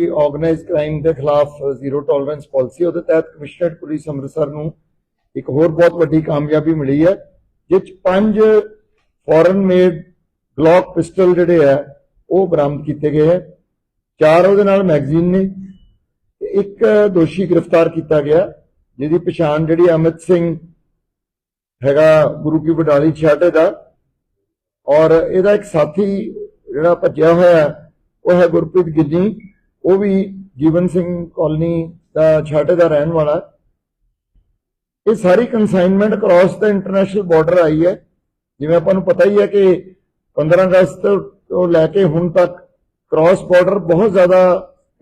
ਜਿਹੜੀ organised crime ਦੇ ਖਿਲਾਫ ਜ਼ੀਰੋ ਟੋਲਰੈਂਸ ਪਾਲਿਸੀ ਉਹਦੇ ਤਹਿਤ ਕਮਿਸ਼ਨਰਡ ਪੁਲਿਸ ਅੰਮ੍ਰਿਤਸਰ ਨੂੰ ਇੱਕ ਹੋਰ ਬਹੁਤ ਵੱਡੀ ਕਾਮਯਾਬੀ ਮਿਲੀ ਹੈ, ਜਿਸ ਪੰਜ ਫੋਰਨ ਮੇਡ ਗਲੌਕ ਪਿਸਟਲ ਜਿਹੜੇ ਆ ਉਹ ਬਰਾਮਦ ਕੀਤੇ ਗਏ ਹੈ। ਚਾਰ ਉਹਦੇ ਨਾਲ ਮੈਗਜ਼ੀਨ ਨੇ ਇੱਕ ਦੋਸ਼ੀ ਗ੍ਰਿਫਤਾਰ ਕੀਤਾ ਗਿਆ, ਜਿਹਦੀ ਪਛਾਣ ਜਿਹੜੀ ਅਮਿਤ ਸਿੰਘ ਹੈਗਾ ਗੁਰੂ ਕੀ ਵਡਾਲੀ ਛਾਟੇ ਦਾ, ਔਰ ਇਹਦਾ ਇੱਕ ਸਾਥੀ ਜਿਹੜਾ ਭੱਜਿਆ ਹੋਇਆ, ਉਹ ਹੈ ਗੁਰਪ੍ਰੀਤ ਗਿੱਜੀ ਉਹ ਵੀ ਜੀਵਨ ਸਿੰਘ ਕਾਲਨੀ ਦਾ ਛਾਟੇ ਦਾ ਰਹਿਣ ਵਾਲਾ ਇਹ ਸਾਰੀ ਕਨਸਾਈਨਮੈਂਟ ਕ੍ਰਾਸ ਦਾ ਇੰਟਰਨੈਸ਼ਨਲ ਬਾਰਡਰ ਆਈ ਹੈ। ਜਿਵੇਂ ਆਪਾਂ ਨੂੰ ਪਤਾ ਹੀ ਹੈ ਕਿ 15 ਅਗਸਤ ਤੋਂ ਲੈ ਕੇ ਹੁਣ ਤੱਕ ਕ੍ਰਾਸ ਬਾਰਡਰ ਬਹੁਤ ਜ਼ਿਆਦਾ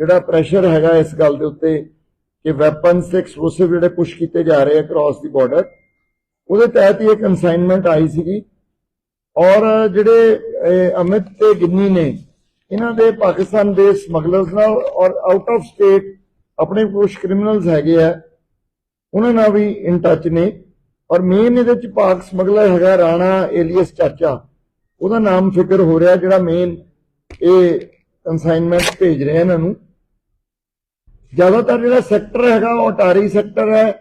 ਜਿਹੜਾ ਪ੍ਰੈਸ਼ਰ ਹੈਗਾ ਇਸ ਗੱਲ ਦੇ ਉੱਤੇ ਕਿ ਵੈਪਨਸ ਐਕਸਪਲੋਸਿਵ ਜਿਹੜੇ ਪੁਸ਼ ਕੀਤੇ ਜਾ ਰਹੇ ਆ ਕ੍ਰਾਸ ਦੀ ਬਾਰਡਰ ਉਹਦੇ ਤਹਿਤ ਹੀ ਇਹ ਕਨਸਾਈਨਮੈਂਟ ਆਈ ਸੀਗੀ। ਔਰ ਜਿਹੜੇ ਅਮਿਤ ਤੇ ਗਿੰਨੀ ਨੇ ਇਹਨਾਂ ਦੇ ਪਾਕਿਸਤਾਨ ਦੇ ਸਮਗਲਰਸ ਨਾਲ ਔਰ ਆਊਟ ਆਫ ਸਟੇਟ ਆਪਣੇ ਕੁਝ ਕ੍ਰਿਮੀਨਲਸ ਹੈਗੇ ਆ, ਉਹਨਾਂ ਨਾਲ ਵੀ ਇਨ ਟੱਚ ਨੇ। ਔਰ ਮੇਨ ਇਹਦੇ ਚ ਪਾਕ ਸਮਗਲਰ ਹੈਗਾ ਰਾਣਾ ਏਲੀਅਸ ਚਾਚਾ। ਉਹਦਾ ਨਾਮ ਫਿਕਰ ਹੋ ਰਿਹਾ ਜਿਹੜਾ ਮੇਨ ਇਹ ਕਨਸਾਈਨਮੈਂਟ ਭੇਜ ਰਿਹਾ ਇਹਨਾਂ ਨੂੰ। ਜ਼ਿਆਦਾਤਰ ਜਿਹੜਾ ਸੈਕਟਰ ਹੈਗਾ ਉਹ ਅਟਾਰੀ ਸੈਕਟਰ ਹੈ,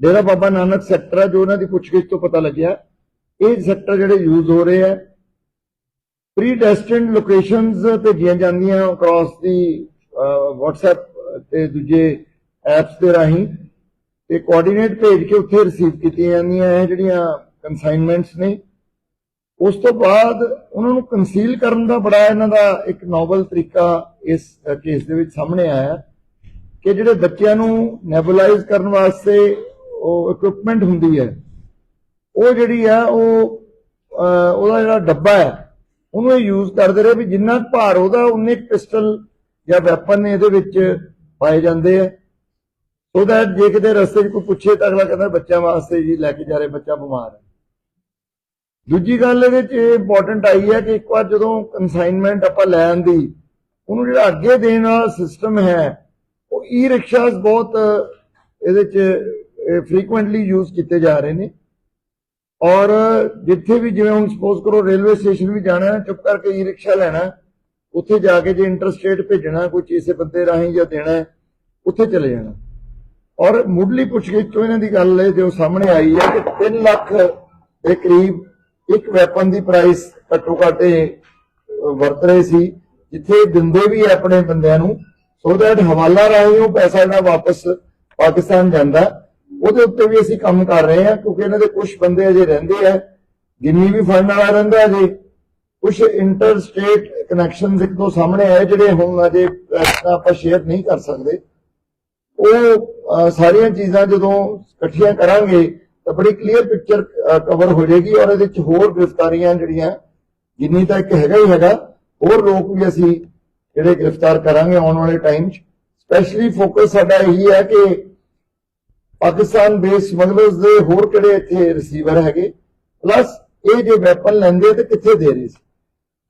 ਡੇਰਾ ਬਾਬਾ ਨਾਨਕ ਸੈਕਟਰ ਹੈ, ਜੋ ਉਹਨਾਂ ਦੀ ਪੁੱਛਗਿੱਛ ਤੋਂ ਪਤਾ ਲੱਗਿਆ। ਇਹ ਸੈਕਟਰ ਜਿਹੜੇ ਯੂਜ਼ ਹੋ ਰਹੇ ਆ ਪ੍ਰੀ ਡੈਸਟਿਨਡ ਲੋਕੇਸ਼ਨਸ ਭੇਜੀਆਂ ਜਾਂਦੀਆਂ ਅਕ੍ਰੋਸ ਦੀ WhatsApp ਤੇ ਦੂਜੇ ਐਪਸ ਦੇ ਰਾਹੀਂ ਤੇ ਕੋਆਰਡੀਨੇਟ ਭੇਜ ਕੇ ਉੱਥੇ ਰਿਸੀਵ ਕੀਤੀਆਂ ਜਾਂਦੀਆਂ, ਇਹ ਜਿਹੜੀਆਂ ਕਨਸਾਈਨਮੈਂਟਸ ਨੇ। ਉਸ ਤੋਂ ਬਾਅਦ ਉਹਨਾਂ ਨੂੰ ਕਨਸੀਲ ਕਰਨ ਦਾ ਬੜਾ ਇਹਨਾਂ ਦਾ ਇੱਕ ਨੋਵਲ ਤਰੀਕਾ ਇਸ ਕੇਸ ਦੇ ਵਿੱਚ ਸਾਹਮਣੇ ਆਇਆ ਕਿ ਜਿਹੜੇ ਬੱਚਿਆਂ ਨੂੰ ਨੈਬੂਲਾਈਜ਼ ਕਰਨ ਵਾਸਤੇ ਉਹ ਇਕਵਿਪਮੈਂਟ ਹੁੰਦੀ ਹੈ, ਉਹ ਜਿਹੜੀ ਆ ਉਹ ਉਹਦਾ ਜਿਹੜਾ ਡੱਬਾ ਹੈ ਉਹਨੂੰ ਯੂਜ਼ ਕਰਦੇ ਰਹੇ ਵੀ ਜਿੰਨਾ ਭਾਰ ਉਹਦਾ, ਉਨੇ ਪਿਸਟਲ ਜਾਂ ਵੈਪਨ ਇਹਦੇ ਵਿੱਚ ਪਾਏ ਜਾਂਦੇ ਆ। ਸੋ ਦੈਟ ਜੇ ਕਿਤੇ ਰਸਤੇ 'ਚ ਕੋਈ ਪੁੱਛੇ ਤਾਂ ਅਗਲਾ ਕਹਿੰਦਾ ਬੱਚਿਆਂ ਵਾਸਤੇ ਜੀ ਲੈ ਕੇ ਜਾ ਰਹੇ ਬੱਚਾ ਬਿਮਾਰ। ਹੈ ਦੂਜੀ ਗੱਲ ਇਹਦੇ 'ਚ ਇਹ ਇੰਪੋਰਟੈਂਟ ਆਈ ਹੈ ਕਿ ਇੱਕ ਵਾਰ ਜਦੋਂ ਕਨਸਾਈਨਮੈਂਟ ਆਪਾਂ ਲੈਣ ਦੀ, ਉਹਨੂੰ ਜਿਹੜਾ ਅੱਗੇ ਦੇਣ ਵਾਲਾ ਸਿਸਟਮ ਹੈ, ਉਹ ਈ ਰਿਕਸ਼ਾਸ ਬਹੁਤ ਇਹਦੇ 'ਚ ਫ੍ਰੀਕੁਐਂਟਲੀ ਯੂਜ਼ ਕੀਤੇ ਜਾ ਰਹੇ ਨੇ। ਔਰ ਜਿੱਥੇ ਵੀ ਜਿਵੇਂ ਹੁਣ ਸਪੋਜ਼ ਕਰੋ ਰੇਲਵੇ ਸਟੇਸ਼ਨ ਵੀ ਜਾਣਾ ਚੁੱਪ ਕਰਕੇ ਈ ਰਿਕਸ਼ਾ ਲੈਣਾ ਹੈ, ਉੱਥੇ ਜਾ ਕੇ ਜੇ ਇੰਟਰਸਟੇਟ ਭੇਜਣਾ ਕੋਈ ਕਿਸੇ ਬੰਦੇ ਰਾਹੀਂ ਜਾਂ ਦੇਣਾ ਹੈ, ਉੱਥੇ ਚਲੇ ਜਾਣਾ ਔਰ ਮੁੱਢਲੀ ਪੁੱਛਗਿੱਛ ਤੋਂ ਇਹਨਾਂ ਦੀ ਗੱਲ ਹੈ ਜੋ ਸਾਹਮਣੇ ਆਈ ਹੈ ਕਿ 3 ਲੱਖ ਦੇ ਕਰੀਬ ਇੱਕ ਵੈਪਨ ਦੀ ਪ੍ਰਾਈਸ ਘੱਟੋ ਘੱਟ ਵਰਤ ਰਹੇ ਸੀ ਜਿੱਥੇ ਦਿੰਦੇ ਵੀ ਹੈ ਆਪਣੇ ਬੰਦਿਆਂ ਨੂੰ ਸੋ ਦੈਟ ਹਵਾਲਾ ਰਾਹੀਂ ਉਹ ਪੈਸਾ ਜਿਹੜਾ ਵਾਪਸ ਪਾਕਿਸਤਾਨ ਜਾਂਦਾ ਉਹਦੇ ਉੱਤੇ ਵੀ ਅਸੀਂ ਕੰਮ ਕਰ ਰਹੇ ਹਾਂ, ਕਿਉਂਕਿ ਇਹਨਾਂ ਦੇ ਕੁਝ ਬੰਦੇ ਅਜੇ ਰਹਿੰਦੇ ਆ, ਗਿੰਨੀ ਵੀ ਫੜਨ ਵਾਲਾ ਰਹਿੰਦਾ ਅਜੇ। ਕੁਝ ਇੰਟਰ ਸਟੇਟ ਕਨੈਕਸ਼ਨਸ ਇੱਕ ਦੋ ਸਾਹਮਣੇ ਆਏ, ਜਿਹੜੇ ਹੁਣ ਅਜੇ ਆਪਾਂ ਸ਼ੇਅਰ ਨਹੀਂ ਕਰ ਸਕਦੇ। ਉਹ ਸਾਰੀਆਂ ਚੀਜ਼ਾਂ ਜਦੋਂ ਇਕੱਠੀਆਂ ਕਰਾਂਗੇ, ਤਾਂ ਬੜੀ ਕਲੀਅਰ ਪਿਕਚਰ ਕਵਰ ਹੋ ਜਾਏਗੀ ਔਰ ਇਹਦੇ ਵਿੱਚ ਹੋਰ ਗ੍ਰਿਫਤਾਰੀਆਂ ਜਿਹੜੀਆਂ ਜਿੰਨੀ ਤਾਂ ਇੱਕ ਹੈਗਾ ਹੀ ਹੈਗਾ, ਹੋਰ ਲੋਕ ਵੀ ਅਸੀਂ ਜਿਹੜੇ ਗ੍ਰਿਫਤਾਰ ਕਰਾਂਗੇ ਆਉਣ ਵਾਲੇ ਟਾਈਮ 'ਚ। ਸਪੈਸ਼ਲੀ ਫੋਕਸ ਸਾਡਾ ਇਹੀ ਹੈ ਕਿ ਪਾਕਿਸਤਾਨ ਬੇਸ ਸਮਗਲਰਸ ਦੇ ਹੋਰ ਕਿਹੜੇ ਇੱਥੇ ਰਿਸੀਵਰ ਹੈਗੇ? ਪਲੱਸ ਇਹ ਜੇ ਵੈਪਨ ਲੈਂਦੇ ਤੇ ਕਿੱਥੇ ਦੇ ਰਹੇ ਸੀ?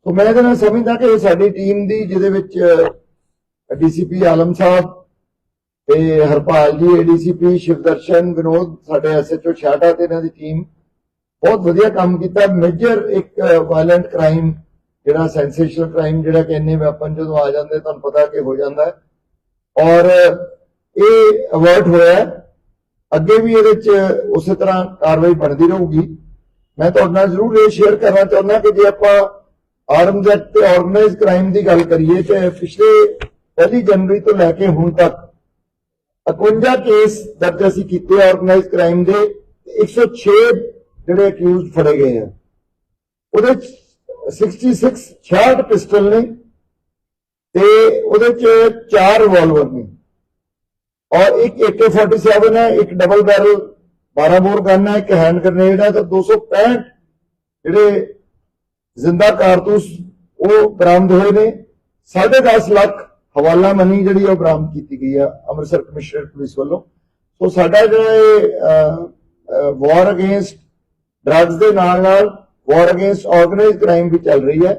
ਸੋ ਮੈਂ ਇਹਦੇ ਨਾਲ ਸਮਝਦਾ ਕਿ ਇਹ ਸਾਡੀ ਟੀਮ ਦੀ, ਜਿਹਦੇ ਵਿੱਚ ਡੀਸੀਪੀ ਆਲਮ ਸਾਹਿਬ ਤੇ ਹਰਪਾਲ ਜੀ ਏਡੀਸੀਪੀ ਸ਼ਿਵਦਰਸ਼ਨ, ਵਿਨੋਦ, ਸਾਡੇ ਐਸਐਚਓ ਛਾਟਾ ਤੇ ਇਹਨਾਂ ਦੀ ਟੀਮ ਬਹੁਤ ਵਧੀਆ ਕੰਮ ਕੀਤਾ। ਮੇਜਰ ਇੱਕ ਵਾਇਲੈਂਟ ਕ੍ਰਾਈਮ ਜਿਹੜਾ ਸੈਂਸੇਸ਼ਨਲ ਕ੍ਰਾਈਮ ਜਿਹੜਾ ਕਿ ਇੰਨੇ ਵੈਪਨ ਜਦੋਂ ਆ ਜਾਂਦੇ, ਤੁਹਾਨੂੰ ਪਤਾ ਕਿ ਹੋ ਜਾਂਦਾ ਔਰ, ਇਹ ਅਵਰਟ ਹੋਇਆ ਅੱਗੇ ਵੀ ਇਹਦੇ ਚ ਉਸੇ ਤਰ੍ਹਾਂ ਕਾਰਵਾਈ ਬਣਦੀ ਰਹੂਗੀ। ਮੈਂ ਤੁਹਾਡੇ ਨਾਲ ਜ਼ਰੂਰ ਇਹ ਸ਼ੇਅਰ ਕਰਨਾ ਚਾਹੁੰਦਾ ਕਿ ਜੇ ਆਪਾਂ ਆਰਮਜ਼ ਐਕਟ ਤੇ ਆਰਗੇਨਾਈਜ਼ ਕ੍ਰਾਈਮ ਦੀ ਗੱਲ ਕਰੀਏ ਤੇ ਪਿਛਲੇ ਪਹਿਲੀ ਜਨਵਰੀ ਤੋਂ ਲੈ ਕੇ ਹੁਣ ਤੱਕ 51 ਕੇਸ ਦਰਜ ਅਸੀਂ ਕੀਤੇ ਆਰਗੇਨਾਈਜ਼ ਕ੍ਰਾਈਮ ਦੇ, ਤੇ 106 ਜਿਹੜੇ ਅਕਿਊਜ਼ਡ ਫੜੇ ਗਏ ਆ। ਉਹਦੇ ਚ 66 66 ਪਿਸਟਲ ਨੇ ਤੇ ਉਹਦੇ ਚ ਚਾਰ ਰਿਵਾਲਵਰ ਨੇ। ਔਰ ਇੱਕ AK47 ਹੈ, ਇੱਕ ਡਬਲ ਬੈਰਲ 12 ਬੋਰ ਗਨ ਹੈ, ਇੱਕ ਹੈਂਡ ਗ੍ਰਨੇਡ ਹੈ, ਤਾਂ 265 ਜਿਹੜੇ ਜ਼ਿੰਦਾ ਕਾਰਤੂਸ ਉਹ ਬਰਾਮਦ ਹੋਏ ਨੇ। 10.5 ਲੱਖ ਹਵਾਲਾ ਮਨੀ ਜਿਹੜੀ ਉਹ ਬਰਾਮਦ ਕੀਤੀ ਗਈ ਆ ਅੰਮ੍ਰਿਤਸਰ ਕਮਿਸ਼ਨਰ ਪੁਲਿਸ ਵੱਲੋਂ। ਸੋ ਸਾਡਾ ਜਿਹੜਾ ਇਹ ਵਾਰ ਅਗੇਂਸਟ ਡਰੱਗਸ ਦੇ ਨਾਲ ਨਾਲ ਵਾਰ ਅਗੇਂਸਟ ਆਰਗੇਨਾਈਜ਼ਡ ਕ੍ਰਾਈਮ ਵੀ ਚੱਲ ਰਹੀ ਹੈ।